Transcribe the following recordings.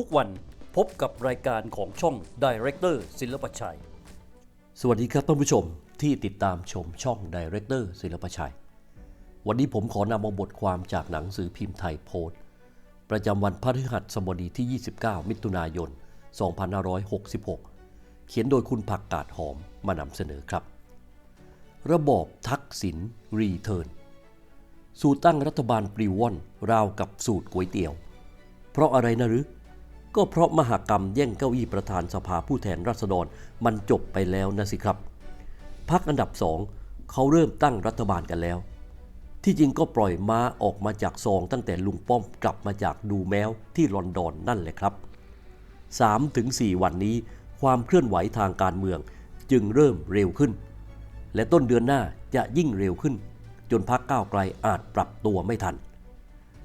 ทุกวันพบกับรายการของช่อง Director ศิลปชัย สวัสดีครับท่านผู้ชมที่ติดตามชมช่อง Director ศิลปชัย วันนี้ผมขอนำเอาบทความจากหนังสือพิมพ์ไทยโพสต์ ประจำวันพฤหัสบดีที่ 29 มิถุนายน 2566 เขียนโดยคุณผักกาดหอมมานำเสนอครับ ระบอบทักษิณรีเทิร์นสูตรตั้งรัฐบาลปลิวอนราวกับสูตรก๋วยเตี๋ยว เพราะอะไรนะหรือ ก็เพราะมหากรรมแย่งเก้าอี้ประธานสภาผู้แทนราษฎรมันจบไปแล้วนะสิครับพักอันดับสองเขาเริ่มตั้งรัฐบาลกันแล้ว ที่จริงก็ปล่อยม้าออกมาจากซองตั้งแต่ลุงป้อมกลับมาจากดูแมวที่ลอนดอนนั่นแหละครับ 3-4 วันนี้ความเคลื่อนไหวทางการเมืองจึงเริ่มเร็วขึ้น และต้นเดือนหน้าจะยิ่งเร็วขึ้น จนพักก้าวไกลอาจปรับตัวไม่ทัน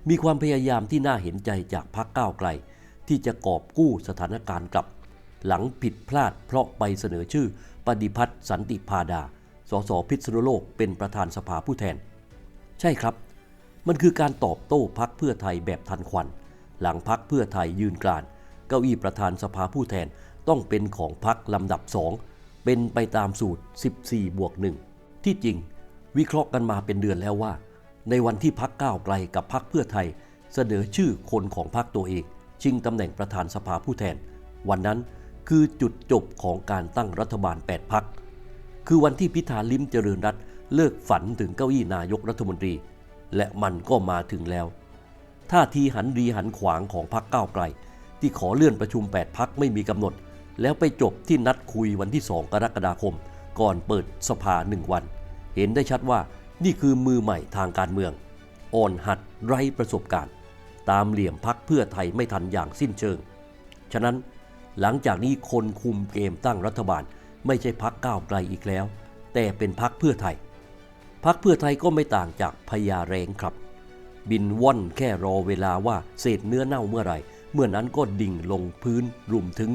มีความพยายามที่น่าเห็นใจจากพักก้าวไกล ที่จะกอบกู้สถานการณ์กลับ หลังผิดพลาดเพราะไปเสนอชื่อ ปฏิพัฒน์สันติพาดา สสพิษณุโลกเป็นประธานสภาผู้แทน ใช่ครับ มันคือการตอบโต้พักเพื่อไทยแบบทันควัน หลังพักเพื่อไทยยืนกราน เก้าอี้ประธานสภาผู้แทนต้องเป็นของพักลำดับสองเป็นไปตามสูตร 14 บวกหนึ่งที่จริง วิเคราะห์กันมาเป็นเดือนแล้วว่า ในวันที่พักก้าวไกลกับพักเพื่อไทย เสนอชื่อคนของพักตัวเอง ชิงตำแหน่งประธานสภาผู้แทน วันนั้นคือจุดจบของการตั้งรัฐบาล 8 พัก คือวันที่พิธาลิ้มเจริญรัตเลิกฝันถึงเก้าอี้นายกรัฐมนตรี และมันก็มาถึงแล้ว ท่าทีหันรีหันขวางของพักก้าวไกล ที่ขอเลื่อนประชุม 8 พักไม่มีกำหนด แล้วไปจบที่นัดคุยวันที่ 2 กรกฎาคม ก่อนเปิดสภาหนึ่งวัน เห็นได้ชัดว่านี่คือมือใหม่ทางการเมือง อ่อนหัดไร้ประสบการณ์ ตามเหลี่ยมพักเพื่อไทยไม่ทันอย่างสิ้นเชิง ฉะนั้นหลังจากนี้คนคุมเกมตั้งรัฐบาล ไม่ใช่พักก้าวไกลอีกแล้ว แต่เป็นพักเพื่อไทย พักเพื่อไทยก็ไม่ต่างจากพญาแรงครับ บินว่อนแค่รอเวลาว่าเศษเนื้อเน่าเมื่อไหร่ เมื่อนั้นก็ดิ่งลงพื้นรุมถึง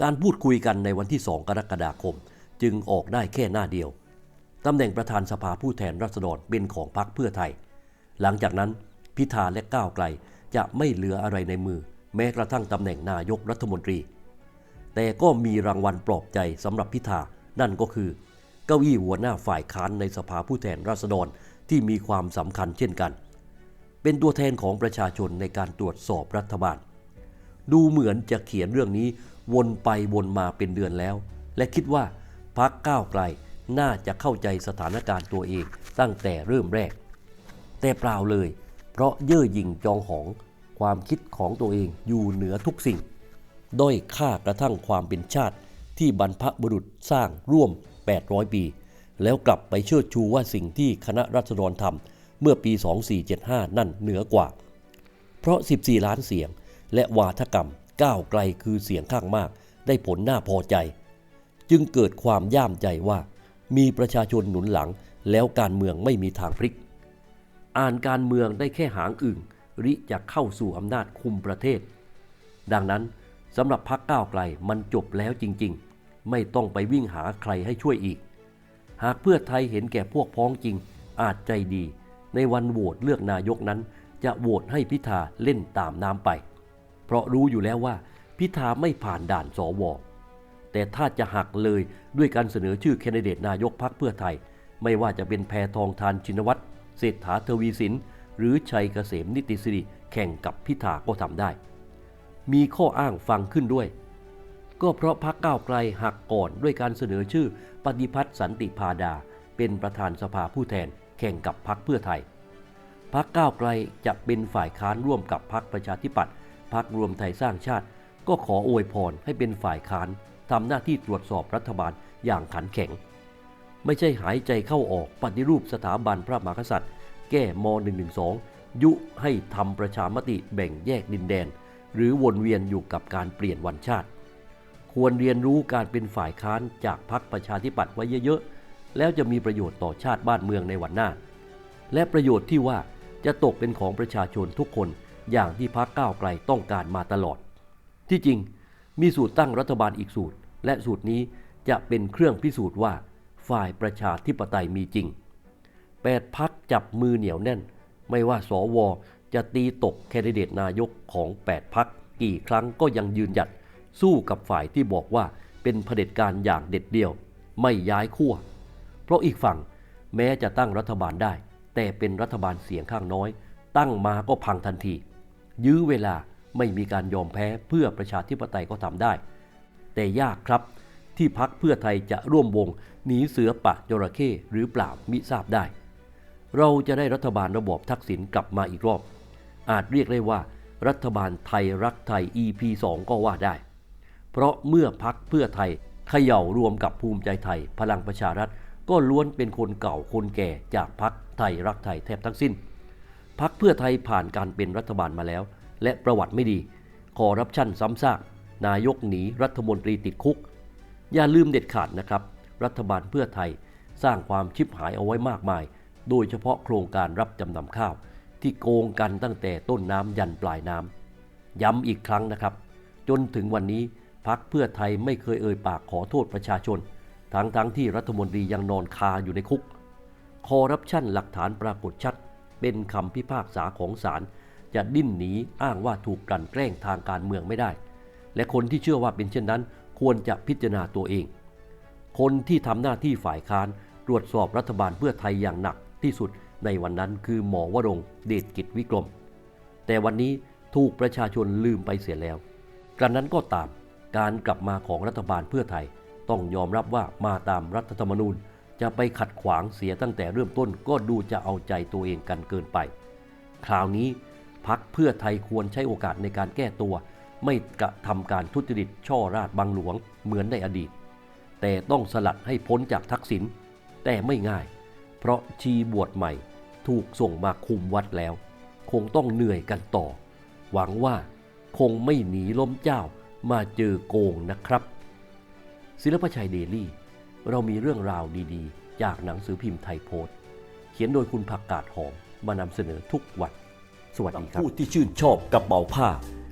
การพูดคุยกันในวันที่2กรกฎาคม จึงออกได้แค่หน้าเดียวตำแหน่งประธานสภาผู้แทนราษฎรเป็นของพรรคเพื่อไทย หลังจากนั้น พิธาและก้าวไกล จะไม่เหลืออะไรในมือ แม้กระทั่งตำแหน่งนายกรัฐมนตรี แต่ก็มีรางวัลปลอบใจสำหรับพิธา นั่นก็คือ เก้าอี้หัวหน้าฝ่ายค้านในสภาผู้แทนราษฎรที่มีความสำคัญเช่นกัน เป็นตัวแทนของประชาชนในการตรวจสอบรัฐบาล ดูเหมือนจะเขียนเรื่องนี้วนไปวนมาเป็นเดือนแล้ว และคิดว่าพักก้าวไกลน่าจะเข้าใจสถานการณ์ตัวเองตั้งแต่เริ่มแรก แต่เปล่าเลย เพราะเย่อหยิ่งจองหองความคิดของตัวเองอยู่เหนือทุกสิ่ง ด้อยค่ากระทั่งความเป็นชาติที่บรรพบุรุษสร้างร่วม 800 ปี แล้วกลับไปเชิดชูว่าสิ่งที่คณะรัษฎรทำเมื่อปี 2475 นั่นเหนือกว่า เพราะ 14 ล้านเสียง และวาทกรรมก้าวไกลคือเสียงข้างมาก ได้ผลน่าพอใจ จึงเกิดความย่ามใจว่า มีประชาชนหนุนหลังแล้วการเมืองไม่มีทางพลิก อ่านการเมืองได้แค่หางอึ่งริจะเข้าสู่อำนาจคุมประเทศ ดังนั้นสำหรับพักก้าวไกลมันจบแล้วจริง ๆ ไม่ต้องไปวิ่งหาใครให้ช่วยอีก หากเพื่อไทยเห็นแก่พวกพ้องจริง อาจใจดี ในวันโหวตเลือกนายกนั้น จะโหวตให้พิธาเล่นตามน้ำไป เพราะรู้อยู่แล้วว่า พิธาไม่ผ่านด่านสวแต่ถ้าจะหักเลยด้วยการเสนอชื่อแคนดิเดตนายกพักเพื่อไทย ไม่ว่าจะเป็นแพทองทานชินวัตร เศรษฐาทวีสิน หรือชัยเกษมนิติสิริแข่งกับพิธาก็ทำได้ มีข้ออ้างฟังขึ้นด้วย ก็เพราะพักก้าวไกลหักก่อนด้วยการเสนอชื่อปฏิพัฒน์สันติพาดา เป็นประธานสภาผู้แทน แข่งกับพักเพื่อไทย พักก้าวไกลจะเป็นฝ่ายค้านร่วมกับพักประชาธิปัตย์พักรวมไทยสร้างชาติ ก็ขออวยพรให้เป็นฝ่ายค้านทำหน้าที่ตรวจสอบรัฐบาลอย่างขันแข็ง ไม่ใช่หายใจเข้าออกปฏิรูปสถาบันพระมหากษัตริย์ แก้ม .112 ยุให้ทำประชามติแบ่งแยกดินแดน หรือวนเวียนอยู่กับการเปลี่ยนวันชาติ ควรเรียนรู้การเป็นฝ่ายค้านจากพรรคประชาธิปัตย์ไว้เยอะๆ แล้วจะมีประโยชน์ต่อชาติบ้านเมืองในวันหน้า และประโยชน์ที่ว่าจะตกเป็นของประชาชนทุกคนอย่างที่พรรคก้าวไกลต้องการมาตลอด ที่จริงมีสูตรตั้งรัฐบาลอีกสูตร และสูตรนี้จะเป็นเครื่องพิสูจน์ว่า ฝ่ายประชาธิปไตยมีจริงแปดพักจับมือเหนียวแน่น ไม่ว่าสวจะตีตกแคนดิเดตนายกของ 8พักกี่ครั้งก็ยังยืนหยัด สู้กับฝ่ายที่บอกว่าเป็นเผด็จการอย่างเด็ดเดี่ยว ไม่ย้ายขั้ว เพราะอีกฝั่งแม้จะตั้งรัฐบาลได้ แต่เป็นรัฐบาลเสียงข้างน้อย ตั้งมาก็พังทันที ยื้อเวลาไม่มีการยอมแพ้เพื่อประชาธิปไตยก็ทำได้ แต่ยากครับ ที่พักเพื่อไทยจะร่วมวงหนีเสือปะจระเข้หรือเปล่ามิทราบได้ เราจะได้รัฐบาลระบอบทักษิณกลับมาอีกรอบ อาจเรียกได้ว่า รัฐบาลไทยรักไทย EP 2 ก็ว่าได้ เพราะเมื่อพักเพื่อไทยเขย่ารวมกับภูมิใจไทย พลังประชารัฐก็ล้วนเป็นคนเก่าคนแก่จากพักไทยรักไทยแทบทั้งสิ้นพักเพื่อไทยผ่านการเป็นรัฐบาลมาแล้ว และประวัติไม่ดีคอร์รัปชันซ้ำซาก นายกหนีรัฐมนตรีติดคุก อย่าลืมเด็ดขาดนะครับ รัฐบาลเพื่อไทยสร้างความชิบหายเอาไว้มากมาย โดยเฉพาะโครงการรับจำนำข้าว ที่โกงกันตั้งแต่ต้นน้ำยันปลายน้ำย้ำอีกครั้งนะครับ จนถึงวันนี้พักเพื่อไทยไม่เคยเอ่ยปากขอโทษประชาชน ทั้งทั้งๆที่รัฐมนตรียังนอนคาอยู่ในคุก คอร์รัปชันหลักฐานปรากฏชัด เป็นคำพิพากษาของศาลจะดิ้นหนีอ้างว่าถูกกลั่นแกล้งทางการเมืองไม่ได้ และคนที่เชื่อว่าเป็นเช่นนั้น ควรจะพิจารณาตัวเอง คนที่ทำหน้าที่ฝ่ายค้านตรวจสอบรัฐบาลเพื่อไทยอย่างหนักที่สุดในวันนั้นคือหมอวรงเดชกิจวิกรม แต่วันนี้ถูกประชาชนลืมไปเสียแล้ว กระนั้นก็ตามการกลับมาของรัฐบาลเพื่อไทย ต้องยอมรับว่ามาตามรัฐธรรมนูญ จะไปขัดขวางเสียตั้งแต่เริ่มต้นก็ดูจะเอาใจตัวเองกันเกินไป คราวนี้พักเพื่อไทยควรใช้โอกาสในการแก้ตัว ไม่กระทำการทุจริตช่อราดบังหลวงเหมือนในอดีต แต่ต้องสลัดให้พ้นจากทักษิณแต่ไม่ง่าย เพราะชีบวชใหม่ถูกส่งมาคุมวัดแล้ว คงต้องเหนื่อยกันต่อ หวังว่าคงไม่หนีล้มเจ้ามาเจอโกงนะครับ ศิลปชัยเดลี่ เรามีเรื่องราวดีๆ จากหนังสือพิมพ์ไทยโพสต์ เขียนโดยคุณผักกาดหอมมานำเสนอทุกวัน สวัสดีครับผู้ที่ชื่นชอบกระเป๋าผ้า